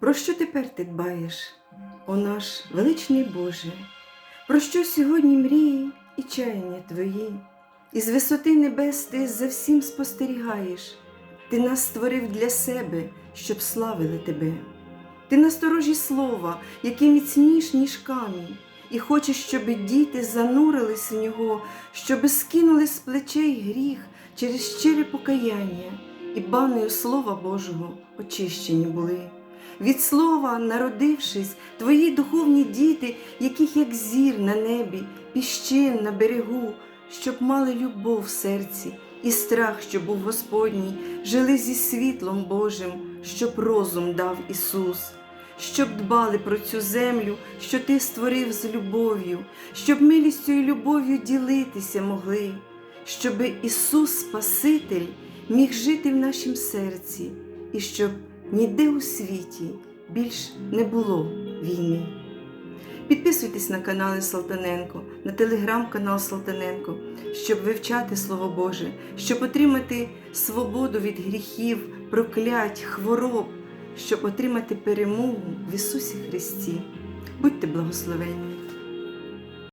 Про що тепер ти дбаєш, о наш величний Боже? Про що сьогодні мрії і чаяння твої? Із висоти небес ти за всім спостерігаєш, ти нас створив для себе, щоб славили тебе. Ти насторожі слова, які міцніш, ніж камінь, і хочеш, щоб діти занурились в нього, щоб скинули з плечей гріх через щире покаяння, і банею Слова Божого очищені були. Від слова, народившись, твої духовні діти, яких як зір на небі, піщин на берегу, щоб мали любов в серці і страх, що був Господній, жили зі світлом Божим, щоб розум дав Ісус, щоб дбали про цю землю, що Ти створив з любов'ю, щоб милістю і любов'ю ділитися могли, щоб Ісус Спаситель міг жити в нашім серці, і щоб ніде у світі більш не було війни. Підписуйтесь на канали Салтаненко, на телеграм-канал Салтаненко, щоб вивчати Слово Боже, щоб отримати свободу від гріхів, проклять, хвороб, щоб отримати перемогу в Ісусі Христі. Будьте благословенні!